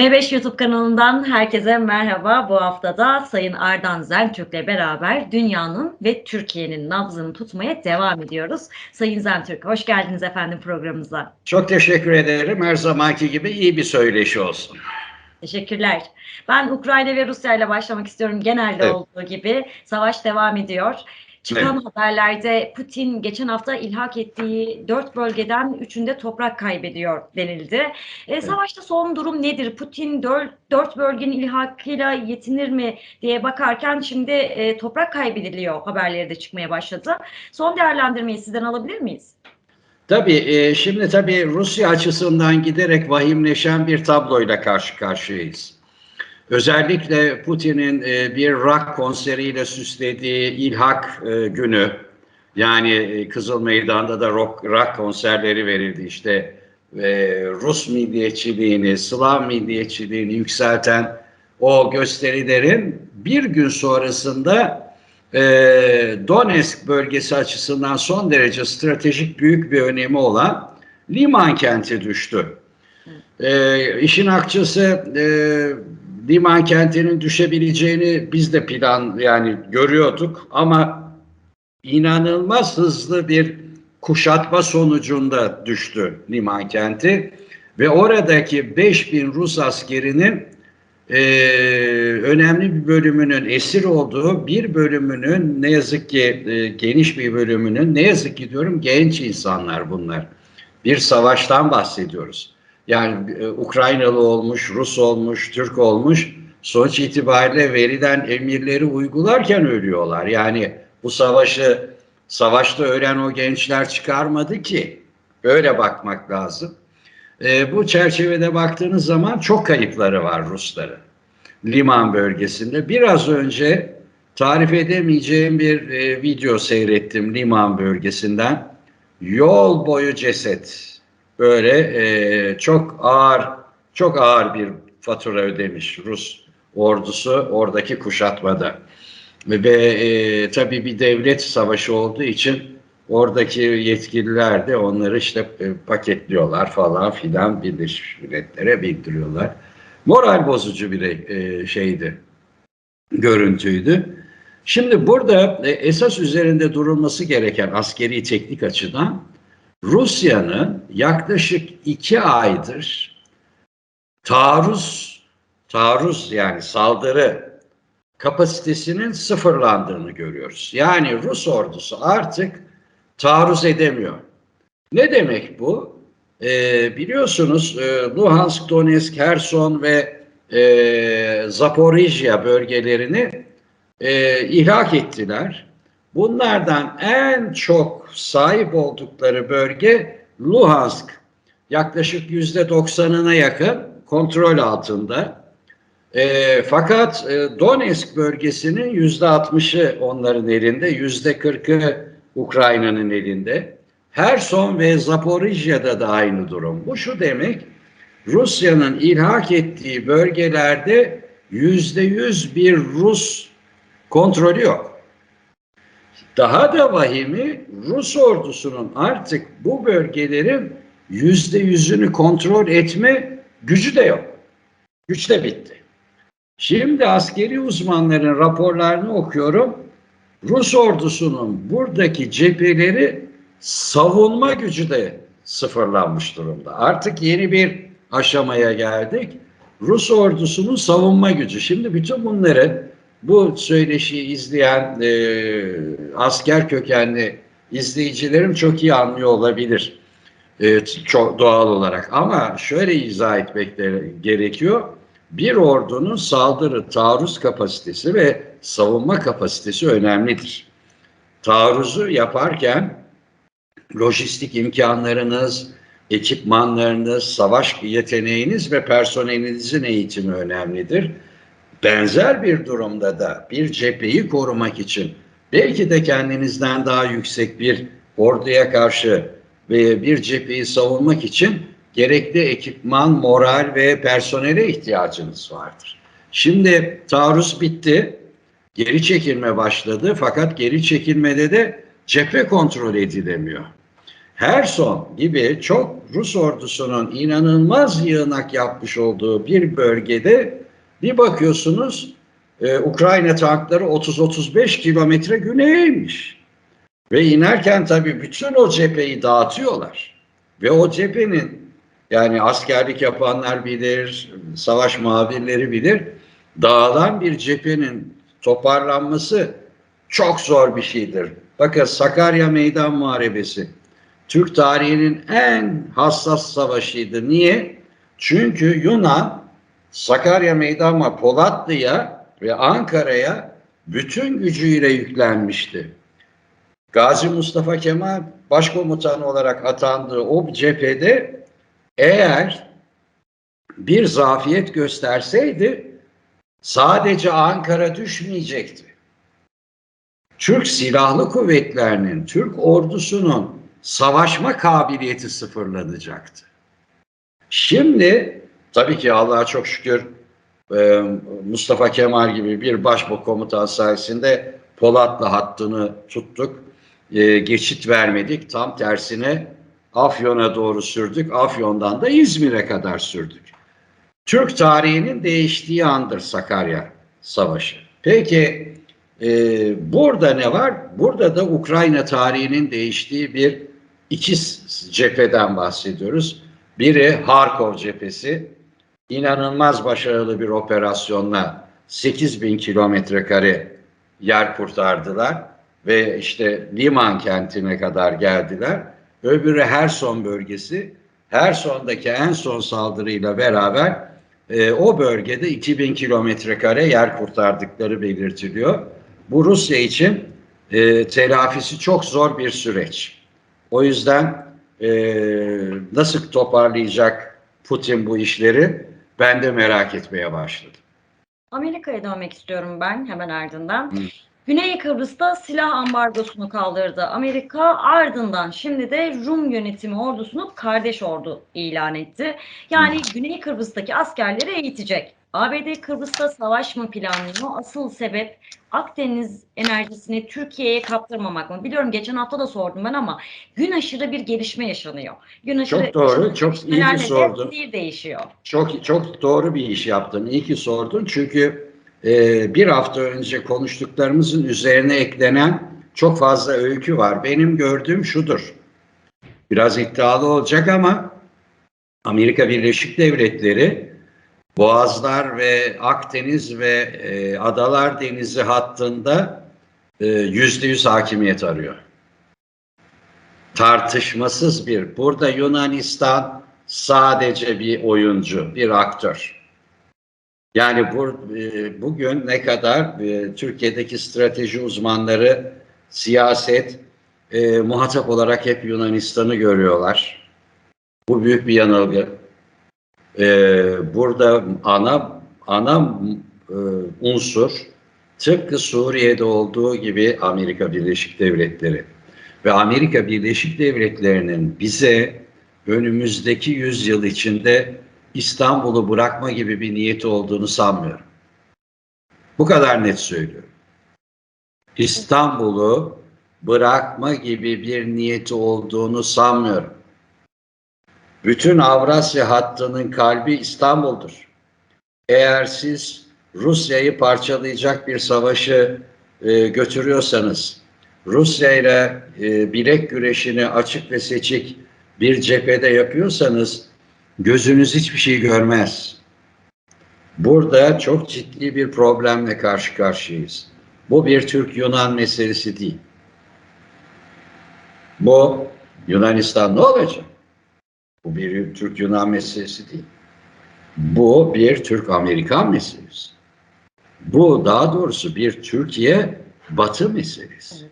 M5 YouTube kanalından herkese merhaba. Bu haftada Sayın Ardan Zentürk'le beraber dünyanın ve Türkiye'nin nabzını tutmaya devam ediyoruz. Sayın Zentürk, hoş geldiniz efendim programımıza. Çok teşekkür ederim. Her zamanki gibi iyi bir söyleşi olsun. Teşekkürler. Ben Ukrayna ve Rusya ile başlamak istiyorum. Genelde Evet. olduğu gibi savaş devam ediyor. Çıkan haberlerde Putin geçen hafta ilhak ettiği dört bölgeden üçünde toprak kaybediyor denildi. E, savaşta son durum nedir? Putin dört, dört bölgenin ilhakıyla yetinir mi diye bakarken şimdi e, toprak kaybediliyor haberleri de çıkmaya başladı. Son değerlendirmeyi sizden alabilir miyiz? Tabii e, şimdi tabii Rusya açısından giderek vahimleşen bir tabloyla karşı karşıyayız. Özellikle Putin'in e, bir rock konseriyle süslediği İlhak e, günü yani e, Kızıl Meydan'da da rock, rock konserleri verildi işte ve Rus milliyetçiliğini, Slav milliyetçiliğini yükselten o gösterilerin bir gün sonrasında e, Donetsk bölgesi açısından son derece stratejik büyük bir önemi olan liman kenti düştü. E, işin akçası e, liman kentinin düşebileceğini biz de plan yani görüyorduk ama inanılmaz hızlı bir kuşatma sonucunda düştü liman kenti ve oradaki 5000 Rus askerinin e, önemli bir bölümünün esir olduğu bir bölümünün ne yazık ki e, geniş bir bölümünün ne yazık ki diyorum genç insanlar bunlar. Bir savaştan bahsediyoruz. Yani e, Ukraynalı olmuş, Rus olmuş, Türk olmuş sonuç itibariyle verilen emirleri uygularken ölüyorlar. Yani bu savaşı savaşta ölen o gençler çıkarmadı ki. Böyle bakmak lazım. E, bu çerçevede baktığınız zaman çok kayıpları var Rusların. Liman bölgesinde. Biraz önce tarif edemeyeceğim bir e, video seyrettim Liman bölgesinden. Yol boyu ceset. Böyle e, çok ağır, çok ağır bir fatura ödemiş Rus ordusu oradaki kuşatmada. Ve e, tabii bir devlet savaşı olduğu için oradaki yetkililer de onları işte e, paketliyorlar falan filan Birleşmiş Milletler'e bildiriyorlar. Moral bozucu bir e, şeydi, görüntüydü. Şimdi burada e, esas üzerinde durulması gereken askeri teknik açıdan Rusya'nın yaklaşık iki aydır taarruz, taarruz yani saldırı kapasitesinin sıfırlandığını görüyoruz. Yani Rus ordusu artık taarruz edemiyor. Ne demek bu? Ee, biliyorsunuz e, Luhansk, Donetsk, Herson ve e, Zaporijya bölgelerini e, ihrak ettiler. Bunlardan en çok sahip oldukları bölge Luhansk. Yaklaşık yüzde doksanına yakın kontrol altında. E, fakat e, Donetsk bölgesinin yüzde altmışı onların elinde, yüzde kırkı Ukrayna'nın elinde. Herson ve Zaporijya'da da aynı durum. Bu şu demek, Rusya'nın ilhak ettiği bölgelerde yüzde yüz bir Rus kontrolü yok. Daha da vahimi Rus ordusunun artık bu bölgelerin yüzde yüzünü kontrol etme gücü de yok. Güç de bitti. Şimdi askeri uzmanların raporlarını okuyorum. Rus ordusunun buradaki cepheleri savunma gücü de sıfırlanmış durumda. Artık yeni bir aşamaya geldik. Rus ordusunun savunma gücü. Şimdi bütün bunları bu söyleşiyi izleyen e, asker kökenli izleyicilerim çok iyi anlıyor olabilir. E, çok doğal olarak. Ama şöyle izah etmek gerekiyor. Bir ordunun saldırı, taarruz kapasitesi ve savunma kapasitesi önemlidir. Taarruzu yaparken lojistik imkanlarınız, ekipmanlarınız, savaş yeteneğiniz ve personelinizin eğitimi önemlidir. Benzer bir durumda da bir cepheyi korumak için belki de kendinizden daha yüksek bir orduya karşı ve bir cepheyi savunmak için gerekli ekipman, moral ve personele ihtiyacınız vardır. Şimdi taarruz bitti, geri çekilme başladı fakat geri çekilmede de cephe kontrol edilemiyor. Herson gibi çok Rus ordusunun inanılmaz yığınak yapmış olduğu bir bölgede bir bakıyorsunuz e, Ukrayna tankları 30-35 kilometre güneye inmiş. Ve inerken tabii bütün o cepheyi dağıtıyorlar. Ve o cephenin yani askerlik yapanlar bilir, savaş muhabirleri bilir. Dağılan bir cephenin toparlanması çok zor bir şeydir. Bakın Sakarya Meydan Muharebesi Türk tarihinin en hassas savaşıydı. Niye? Çünkü Yunan Sakarya Meydan Polatlı'ya ve Ankara'ya bütün gücüyle yüklenmişti. Gazi Mustafa Kemal başkomutan olarak atandığı o cephede eğer bir zafiyet gösterseydi sadece Ankara düşmeyecekti. Türk Silahlı Kuvvetlerinin, Türk ordusunun savaşma kabiliyeti sıfırlanacaktı. Şimdi tabii ki Allah'a çok şükür e, Mustafa Kemal gibi bir başkomutan sayesinde Polatlı hattını tuttuk. E, geçit vermedik. Tam tersine Afyon'a doğru sürdük. Afyon'dan da İzmir'e kadar sürdük. Türk tarihinin değiştiği andır Sakarya Savaşı. Peki e, burada ne var? Burada da Ukrayna tarihinin değiştiği bir iki cepheden bahsediyoruz. Biri Harkov cephesi. İnanılmaz başarılı bir operasyonla 8 bin kilometre kare yer kurtardılar ve işte Liman kentine kadar geldiler. Öbürü Herson bölgesi. Herson'daki en son saldırıyla beraber e, o bölgede 2000 kilometre kare yer kurtardıkları belirtiliyor. Bu Rusya için e, telafisi çok zor bir süreç. O yüzden e, nasıl toparlayacak Putin bu işleri ben de merak etmeye başladım. Amerika'ya dönmek istiyorum ben hemen ardından. Hı. Güney Kıbrıs'ta silah ambargosunu kaldırdı Amerika. Ardından şimdi de Rum yönetimi ordusunu kardeş ordu ilan etti. Yani Güney Kıbrıs'taki askerleri eğitecek. ABD Kıbrıs'ta savaş mı planlıyor? Asıl sebep Akdeniz enerjisini Türkiye'ye kaptırmamak mı? Biliyorum geçen hafta da sordum ben ama gün aşırı bir gelişme yaşanıyor. Gün aşırı Çok doğru, çok iyi ki sordun. değişiyor. Çok çok doğru bir iş yaptın. İyi ki sordun. Çünkü e, bir hafta önce konuştuklarımızın üzerine eklenen çok fazla öykü var. Benim gördüğüm şudur. Biraz iddialı olacak ama Amerika Birleşik Devletleri Boğazlar ve Akdeniz ve e, Adalar Denizi hattında e, yüzde yüz hakimiyet arıyor. Tartışmasız bir. Burada Yunanistan sadece bir oyuncu, bir aktör. Yani bu, e, bugün ne kadar e, Türkiye'deki strateji uzmanları, siyaset e, muhatap olarak hep Yunanistan'ı görüyorlar. Bu büyük bir yanılgı. E, burada ana ana e, unsur tıpkı Suriye'de olduğu gibi Amerika Birleşik Devletleri ve Amerika Birleşik Devletleri'nin bize önümüzdeki yüzyıl içinde İstanbul'u bırakma gibi bir niyeti olduğunu sanmıyorum. Bu kadar net söylüyorum. İstanbul'u bırakma gibi bir niyeti olduğunu sanmıyorum. Bütün Avrasya hattının kalbi İstanbul'dur. Eğer siz Rusya'yı parçalayacak bir savaşı e, götürüyorsanız, Rusya ile e, bilek güreşini açık ve seçik bir cephede yapıyorsanız gözünüz hiçbir şey görmez. Burada çok ciddi bir problemle karşı karşıyayız. Bu bir Türk-Yunan meselesi değil. Bu Yunanistan ne olacak? Bu bir Türk-Yunan meselesi değil. Bu bir Türk-Amerikan meselesi. Bu daha doğrusu bir Türkiye-Batı meselesi.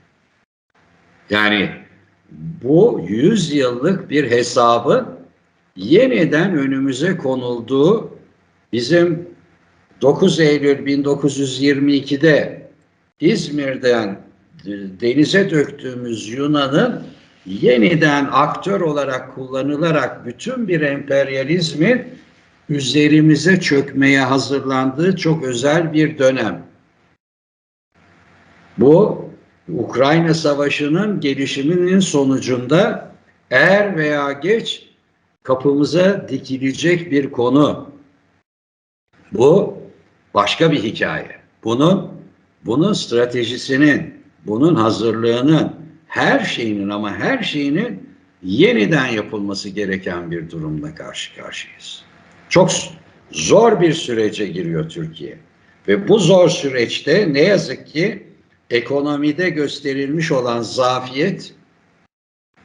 Yani bu 100 yıllık bir hesabın yeniden önümüze konulduğu bizim 9 Eylül 1922'de İzmir'den denize döktüğümüz Yunan'ın yeniden aktör olarak kullanılarak bütün bir emperyalizmin üzerimize çökmeye hazırlandığı çok özel bir dönem. Bu Ukrayna Savaşı'nın gelişiminin sonucunda Er veya geç kapımıza dikilecek bir konu. Bu başka bir hikaye. Bunun bunun stratejisinin, bunun hazırlığının, her şeyinin ama her şeyinin yeniden yapılması gereken bir durumla karşı karşıyayız. Çok zor bir sürece giriyor Türkiye. Ve bu zor süreçte ne yazık ki ekonomide gösterilmiş olan zafiyet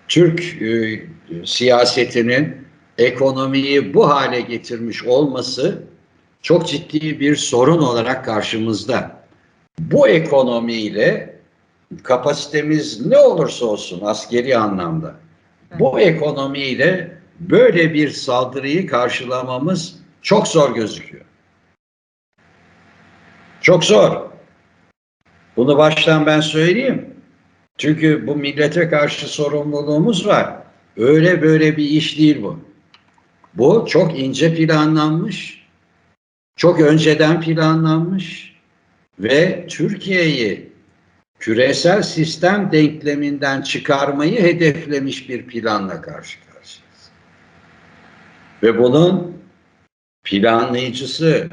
Türk e, siyasetinin ekonomiyi bu hale getirmiş olması çok ciddi bir sorun olarak karşımızda. Bu ekonomiyle kapasitemiz ne olursa olsun askeri anlamda bu ekonomiyle böyle bir saldırıyı karşılamamız çok zor gözüküyor. Çok zor. Bunu baştan ben söyleyeyim. Çünkü bu millete karşı sorumluluğumuz var. Öyle böyle bir iş değil bu. Bu çok ince planlanmış, çok önceden planlanmış ve Türkiye'yi küresel sistem denkleminden çıkarmayı hedeflemiş bir planla karşı karşıyayız. Ve bunun planlayıcısı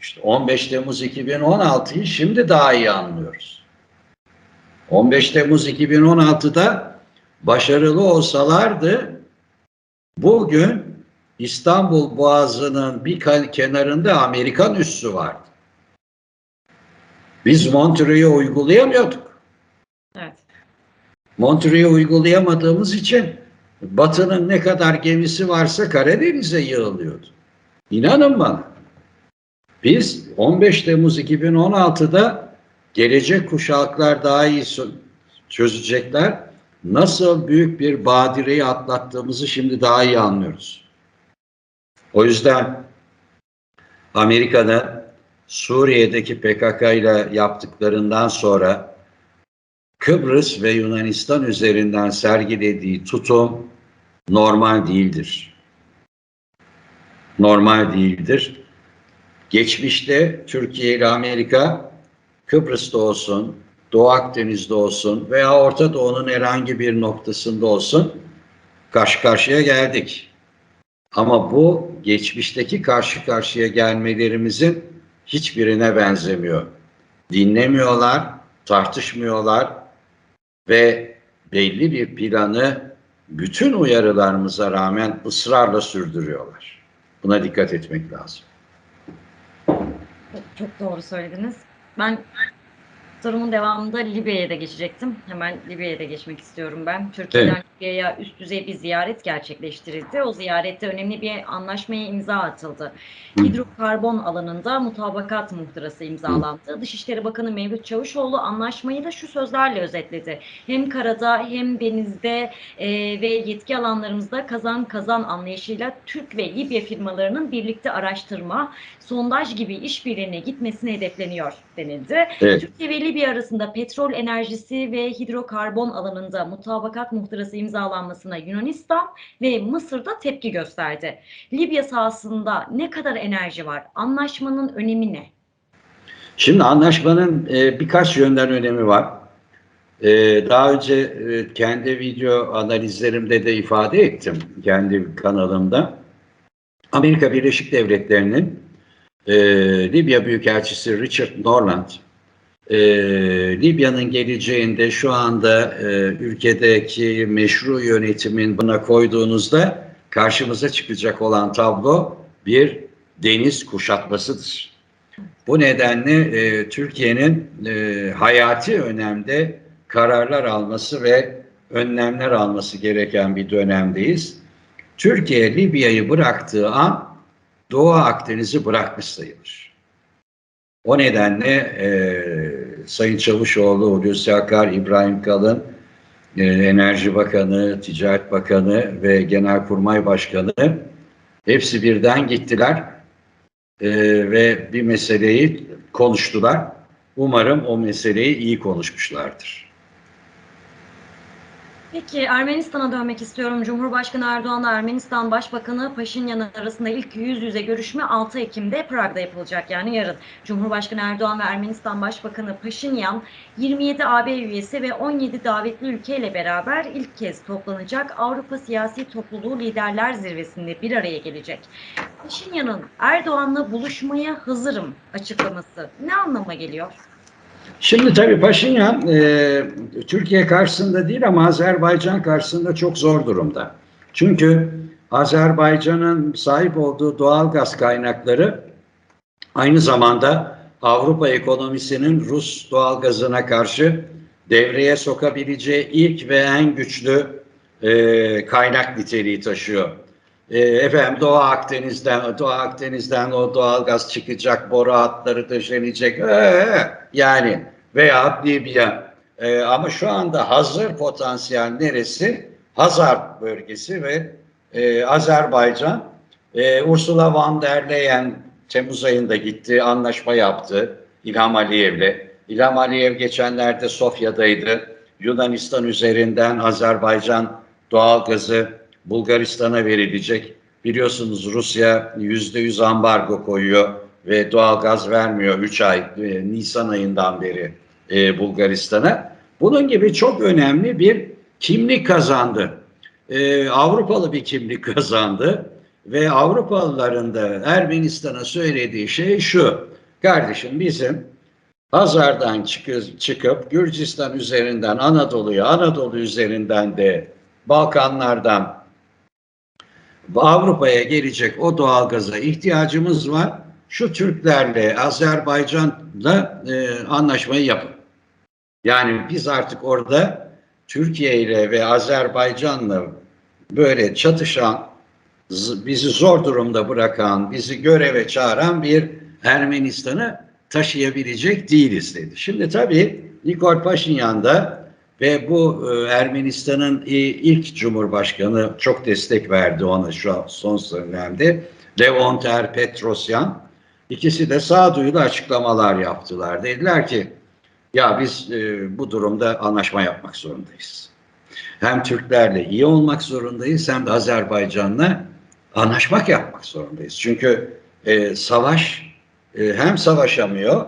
işte 15 Temmuz 2016'yı şimdi daha iyi anlıyoruz. 15 Temmuz 2016'da başarılı olsalardı bugün İstanbul Boğazı'nın bir kenarında Amerikan üssü vardı. Biz Montreux'u uygulayamıyorduk. Evet. Montreux'u uygulayamadığımız için Batı'nın ne kadar gemisi varsa Karadeniz'e yığılıyordu. İnanın bana. Biz 15 Temmuz 2016'da gelecek kuşaklar daha iyi çözecekler. Nasıl büyük bir badireyi atlattığımızı şimdi daha iyi anlıyoruz. O yüzden Amerika'nın Suriye'deki PKK ile yaptıklarından sonra Kıbrıs ve Yunanistan üzerinden sergilediği tutum normal değildir. Normal değildir. Geçmişte Türkiye ile Amerika Kıbrıs'ta olsun, Doğu Akdeniz'de olsun veya Orta Doğu'nun herhangi bir noktasında olsun karşı karşıya geldik. Ama bu geçmişteki karşı karşıya gelmelerimizin hiçbirine benzemiyor. Dinlemiyorlar, tartışmıyorlar ve belli bir planı bütün uyarılarımıza rağmen ısrarla sürdürüyorlar. Buna dikkat etmek lazım. Çok doğru söylediniz. Ben sorumun devamında Libya'ya da geçecektim. Hemen Libya'ya da geçmek istiyorum ben. Türkiye'den Evet. Libya'ya üst düzey bir ziyaret gerçekleştirildi. O ziyarette önemli bir anlaşmaya imza atıldı. Hı. Hidrokarbon alanında mutabakat muhtırası imzalandı. Dışişleri Bakanı Mevlüt Çavuşoğlu anlaşmayı da şu sözlerle özetledi. Hem karada hem denizde e, ve yetki alanlarımızda kazan kazan anlayışıyla Türk ve Libya firmalarının birlikte araştırma, sondaj gibi işbirliğine gitmesini hedefleniyor denildi. Evet. Türkiye ve Libya arasında petrol enerjisi ve hidrokarbon alanında mutabakat muhtırası imzalanmasına Yunanistan ve Mısır'da tepki gösterdi. Libya sahasında ne kadar enerji var? Anlaşmanın önemi ne? Şimdi anlaşmanın e, birkaç yönden önemi var. E, daha önce e, kendi video analizlerimde de ifade ettim kendi kanalımda. Amerika Birleşik Devletleri'nin Libya Büyükelçisi Richard Norland, e, Libya'nın geleceğinde şu anda e, ülkedeki meşru yönetimin buna koyduğunuzda karşımıza çıkacak olan tablo bir deniz kuşatmasıdır. Bu nedenle e, Türkiye'nin e, hayati önemde kararlar alması ve önlemler alması gereken bir dönemdeyiz. Türkiye Libya'yı bıraktığı an Doğu Akdeniz'i bırakmış sayılır. O nedenle e, Sayın Çavuşoğlu, Hulusi Akar, İbrahim Kalın, e, Enerji Bakanı, Ticaret Bakanı ve Genelkurmay Başkanı hepsi birden gittiler e, ve bir meseleyi konuştular. Umarım o meseleyi iyi konuşmuşlardır. Peki Ermenistan'a dönmek istiyorum. Cumhurbaşkanı Erdoğan'la Ermenistan Başbakanı Paşinyan arasında ilk yüz yüze görüşme 6 Ekim'de Prag'da yapılacak yani yarın. Cumhurbaşkanı Erdoğan ve Ermenistan Başbakanı Paşinyan 27 AB üyesi ve 17 davetli ülkeyle beraber ilk kez toplanacak Avrupa Siyasi Topluluğu Liderler Zirvesi'nde bir araya gelecek. Paşinyan'ın Erdoğan'la buluşmaya hazırım açıklaması ne anlama geliyor? Şimdi tabii Paşinyan e, Türkiye karşısında değil ama Azerbaycan karşısında çok zor durumda. Çünkü Azerbaycan'ın sahip olduğu doğal gaz kaynakları aynı zamanda Avrupa ekonomisinin Rus doğal gazına karşı devreye sokabileceği ilk ve en güçlü e, kaynak niteliği taşıyor. E, efendim Doğu Akdeniz'den Doğu Akdeniz'den o doğal gaz çıkacak, boru hatları döşenecek. Ee, yani veya Libya. E, ama şu anda hazır potansiyel neresi? Hazar bölgesi ve e, Azerbaycan. E, Ursula von der Leyen Temmuz ayında gitti, anlaşma yaptı İlham Aliyev'le. İlham Aliyev geçenlerde Sofya'daydı. Yunanistan üzerinden Azerbaycan doğalgazı Bulgaristan'a verilecek. Biliyorsunuz Rusya yüzde yüz ambargo koyuyor ve doğalgaz vermiyor 3 ay e, Nisan ayından beri e, Bulgaristan'a. Bunun gibi çok önemli bir kimlik kazandı. E, Avrupalı bir kimlik kazandı ve Avrupalıların da Ermenistan'a söylediği şey şu. Kardeşim bizim Hazar'dan çıkıp, çıkıp Gürcistan üzerinden Anadolu'ya, Anadolu üzerinden de Balkanlardan Avrupa'ya gelecek o doğalgaza ihtiyacımız var. Şu Türklerle, Azerbaycan'la e, anlaşmayı yapın. Yani biz artık orada Türkiye ile ve Azerbaycan'la böyle çatışan, bizi zor durumda bırakan, bizi göreve çağıran bir Ermenistan'ı taşıyabilecek değiliz dedi. Şimdi tabii Nikol Paşinyan da ve bu e, Ermenistan'ın i- ilk cumhurbaşkanı çok destek verdi ona şu an son dönemde. Levonter Petrosyan. İkisi de sağduyulu açıklamalar yaptılar. Dediler ki ya biz e, bu durumda anlaşma yapmak zorundayız. Hem Türklerle iyi olmak zorundayız hem de Azerbaycan'la anlaşmak yapmak zorundayız. Çünkü e, savaş e, hem savaşamıyor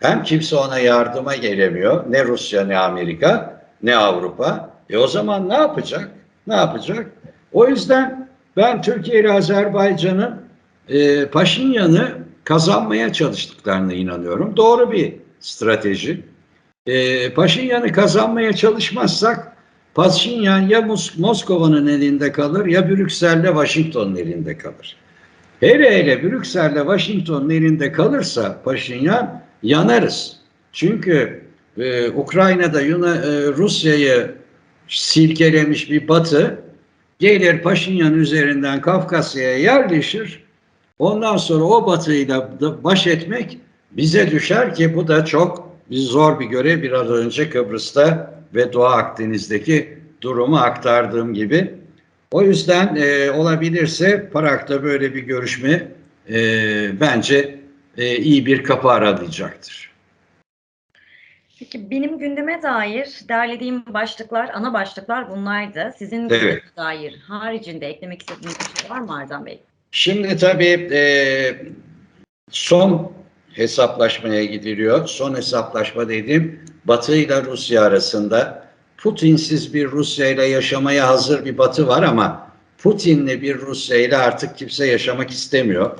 hem kimse ona yardıma gelemiyor. Ne Rusya ne Amerika ne Avrupa. E o zaman ne yapacak? Ne yapacak? O yüzden ben Türkiye ile Azerbaycan'ın e, Paşinyan'ı kazanmaya çalıştıklarına inanıyorum. Doğru bir strateji. E, Paşinyan'ı kazanmaya çalışmazsak Paşinyan ya Mos- Moskova'nın elinde kalır ya Brüksel'le Washington'un elinde kalır. Hele hele Brüksel'le Washington'un elinde kalırsa Paşinyan yanarız. Çünkü e, Ukrayna'da Yuna, e, Rusya'yı silkelemiş bir batı gelir Paşinyan üzerinden Kafkasya'ya yerleşir. Ondan sonra o batıyla baş etmek bize düşer ki bu da çok bir zor bir görev biraz önce Kıbrıs'ta ve Doğu Akdeniz'deki durumu aktardığım gibi. O yüzden e, olabilirse Prag'da böyle bir görüşme e, bence e, iyi bir kapı aralayacaktır. Peki benim gündeme dair derlediğim başlıklar, ana başlıklar bunlardı. Sizin Evet. gündeme dair haricinde eklemek istediğiniz bir şey var mı Erdem Bey? Şimdi tabii e, son hesaplaşmaya gidiliyor. Son hesaplaşma dediğim Batı ile Rusya arasında Putinsiz bir Rusya ile yaşamaya hazır bir Batı var ama Putinli bir Rusya ile artık kimse yaşamak istemiyor.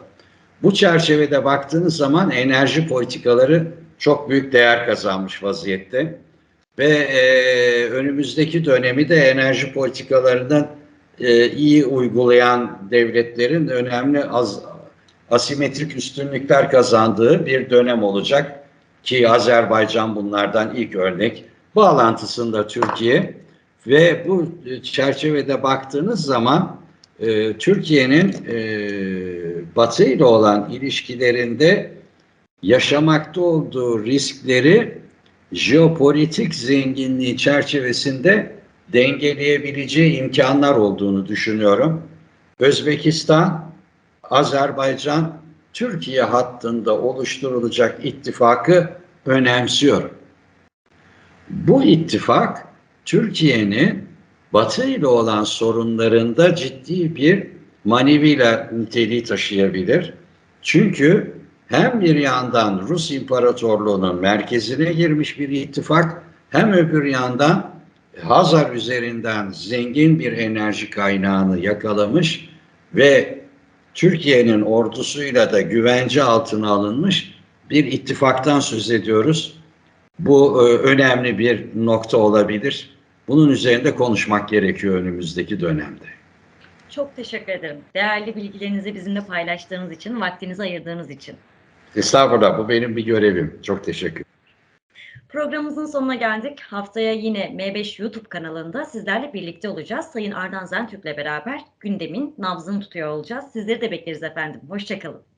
Bu çerçevede baktığınız zaman enerji politikaları çok büyük değer kazanmış vaziyette. Ve e, önümüzdeki dönemi de enerji politikalarından e, iyi uygulayan devletlerin önemli az, asimetrik üstünlükler kazandığı bir dönem olacak ki Azerbaycan bunlardan ilk örnek. Bağlantısında Türkiye ve bu çerçevede baktığınız zaman e, Türkiye'nin e, Batı ile olan ilişkilerinde yaşamakta olduğu riskleri jeopolitik zenginliği çerçevesinde dengeleyebileceği imkanlar olduğunu düşünüyorum. Özbekistan, Azerbaycan, Türkiye hattında oluşturulacak ittifakı önemsiyorum. Bu ittifak Türkiye'nin Batı ile olan sorunlarında ciddi bir maneviyla niteliği taşıyabilir. Çünkü hem bir yandan Rus İmparatorluğu'nun merkezine girmiş bir ittifak hem öbür yandan Hazar üzerinden zengin bir enerji kaynağını yakalamış ve Türkiye'nin ordusuyla da güvence altına alınmış bir ittifaktan söz ediyoruz. Bu e, önemli bir nokta olabilir. Bunun üzerinde konuşmak gerekiyor önümüzdeki dönemde. Çok teşekkür ederim. Değerli bilgilerinizi bizimle paylaştığınız için, vaktinizi ayırdığınız için. Estağfurullah bu benim bir görevim. Çok teşekkür Programımızın sonuna geldik. Haftaya yine M5 YouTube kanalında sizlerle birlikte olacağız. Sayın Ardan Zentürk'le beraber gündemin nabzını tutuyor olacağız. Sizleri de bekleriz efendim. Hoşçakalın.